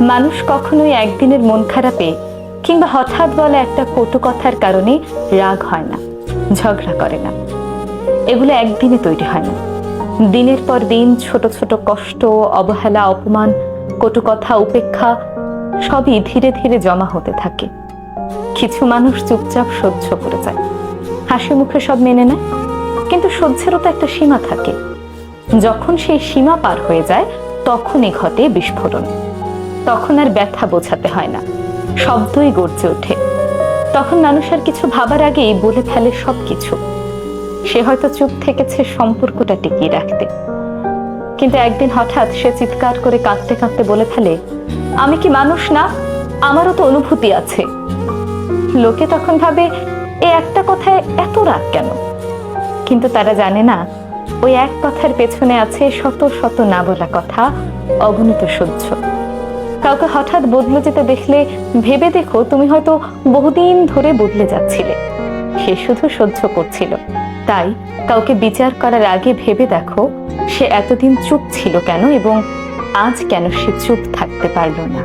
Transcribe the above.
মানুষ কখনোই একদিনের মন খারাপে কিংবা হঠাৎ বলা একটা কটু কথার কারণে রাগ হয় না, ঝগড়া করে না। এগুলো একদিনে তৈরি হয় না। দিনের পর দিন ছোট ছোট কষ্ট, অবহেলা, অপমান, কটু কথা, উপেক্ষা সবই ধীরে ধীরে জমা হতে থাকে। কিছু মানুষ চুপচাপ সহ্য করে যায়। হাসি মুখে সব মেনে নেয়। কিন্তু সহ্যেরও তো একটা সীমা থাকে। যখন সেই সীমা পার হয়ে যায়, তখনই ঘটে বিস্ফোরণ। তখন আর ব্যথা বোঝাতে হয় না। শব্দই গর্জে ওঠে। তখন মানুষ আর কিছু ভাবার আগেই বলে ফেলে সব কিছু সে হয়তো চুপ থেকেছে, সম্পর্কটা টিকিয়ে রাখতে। কিন্তু একদিন হঠাৎ সে চিৎকার করে কাঁদতে কাঁদতে বলে ফেলে, আমি কি মানুষ না? আমারও তো অনুভূতি আছে। লোকে তখন ভাবে, এ একটা কথায় এত রাগ কেন? কিন্তু তারা জানে না, ওই এক কথার পেছনে আছে শত শত না বলা কথা, অগণিত সহ্য। কাউকে হঠাৎ বদলে যেতে দেখলে ভেবে দেখো তুমি হয়তো বহুদিন ধরে বদলে যাচ্ছিলে। সে শুধু সহ্য করছিল। তাই কাউকে বিচার করার আগে ভেবে দেখো, সে এতদিন চুপ ছিল কেন এবং আজ কেন সে চুপ থাকতে পারল না।